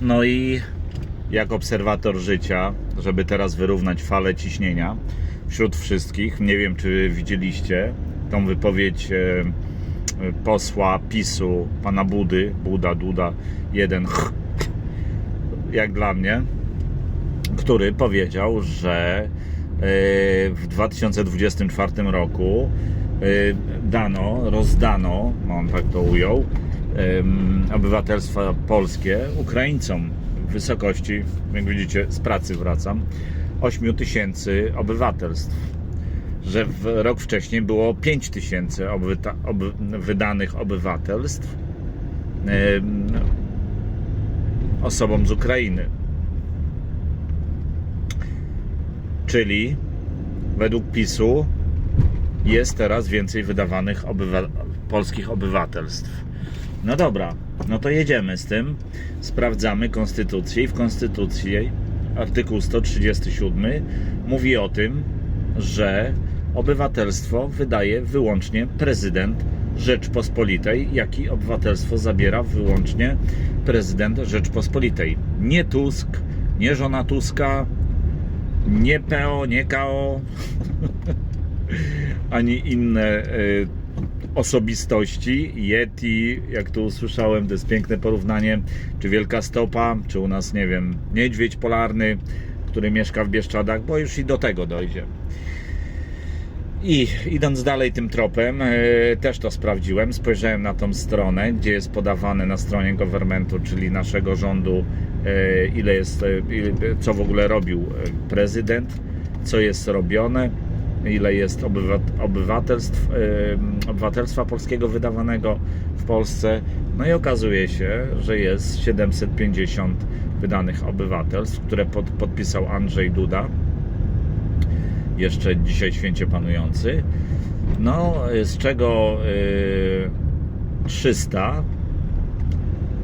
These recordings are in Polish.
No i jak obserwator życia, żeby teraz wyrównać falę ciśnienia wśród wszystkich, nie wiem czy widzieliście tą wypowiedź e, posła PiSu, pana Budy, Buda, Duda, jeden jak dla mnie, który powiedział, że e, w 2024 roku e, dano, rozdano, no on tak to ujął, obywatelstwa polskie Ukraińcom w wysokości, jak widzicie, z pracy wracam, 8 tysięcy obywatelstw. Że w rok wcześniej było 5 tysięcy wydanych obywatelstw osobom z Ukrainy. Czyli według PiSu jest teraz więcej wydawanych obywa- polskich obywatelstw. No dobra, no to jedziemy z tym. Sprawdzamy konstytucję i w konstytucji artykuł 137 mówi o tym, że obywatelstwo wydaje wyłącznie prezydent Rzeczpospolitej, jak i obywatelstwo zabiera wyłącznie prezydent Rzeczpospolitej. Nie Tusk, nie żona Tuska, nie PO, nie KO, ani inne y, osobistości. Yeti, jak tu usłyszałem, to jest piękne porównanie, czy Wielka Stopa, czy u nas, nie wiem, Niedźwiedź Polarny, który mieszka w Bieszczadach, bo już i do tego dojdzie. I idąc dalej tym tropem, e, też to sprawdziłem. Spojrzałem na tą stronę, gdzie jest podawane na stronie governmentu, czyli naszego rządu, e, ile jest, e, co w ogóle robił prezydent, co jest robione, ile jest obywat, obywatelstw, obywatelstwa polskiego wydawanego w Polsce. No i okazuje się, że jest 750 wydanych obywatelstw, które pod, podpisał Andrzej Duda jeszcze dzisiaj święcie panujący. No, z czego y, 300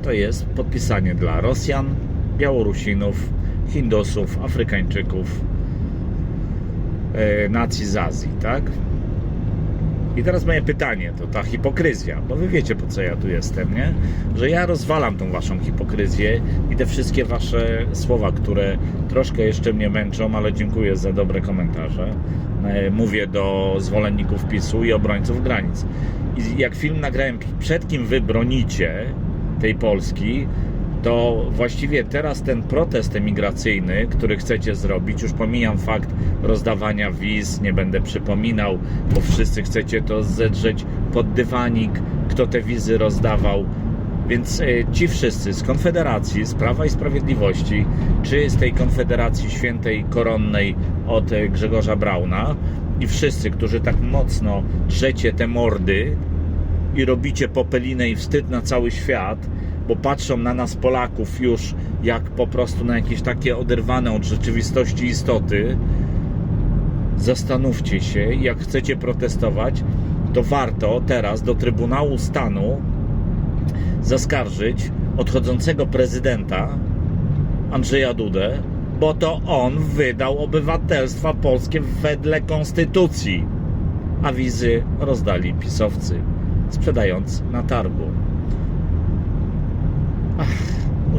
to jest podpisanie dla Rosjan, Białorusinów, Hindusów, Afrykańczyków, y, nacji z Azji, tak? I teraz moje pytanie, to ta hipokryzja, bo wy wiecie po co ja tu jestem, nie? Że ja rozwalam tą waszą hipokryzję i te wszystkie wasze słowa, które troszkę jeszcze mnie męczą, ale dziękuję za dobre komentarze. E, Mówię do zwolenników PiSu i obrońców granic. I jak film nagrałem, przed kim wy bronicie tej Polski, to właściwie teraz ten protest emigracyjny, który chcecie zrobić, już pomijam fakt rozdawania wiz, nie będę przypominał, bo wszyscy chcecie to zedrzeć pod dywanik, kto te wizy rozdawał. Więc e, ci wszyscy z Konfederacji, z Prawa i Sprawiedliwości, czy z tej Konfederacji Świętej Koronnej od e, Grzegorza Brauna i wszyscy, którzy tak mocno drzecie te mordy, i robicie popelinę i wstyd na cały świat, bo patrzą na nas Polaków już jak po prostu na jakieś takie oderwane od rzeczywistości istoty. Zastanówcie się, jak chcecie protestować, to warto teraz do Trybunału Stanu zaskarżyć odchodzącego prezydenta Andrzeja Dudę, bo to on wydał obywatelstwa polskie wedle konstytucji, a wizy rozdali pisowcy sprzedając na targu.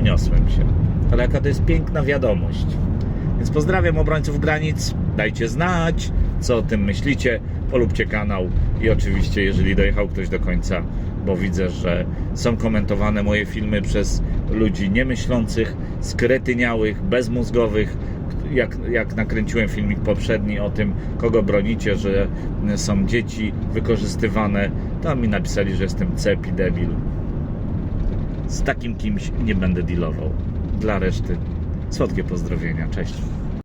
Ach, uniosłem się. Ale jaka to jest piękna wiadomość. Więc pozdrawiam obrońców granic. Dajcie znać, co o tym myślicie. Polubcie kanał i oczywiście, jeżeli dojechał ktoś do końca, bo widzę, że są komentowane moje filmy przez ludzi niemyślących, skretyniałych, bezmózgowych, jak, jak nakręciłem filmik poprzedni o tym, kogo bronicie, że są dzieci wykorzystywane, tam mi napisali, że jestem cep i debil. Z takim kimś nie będę dealował. Dla reszty słodkie pozdrowienia. Cześć.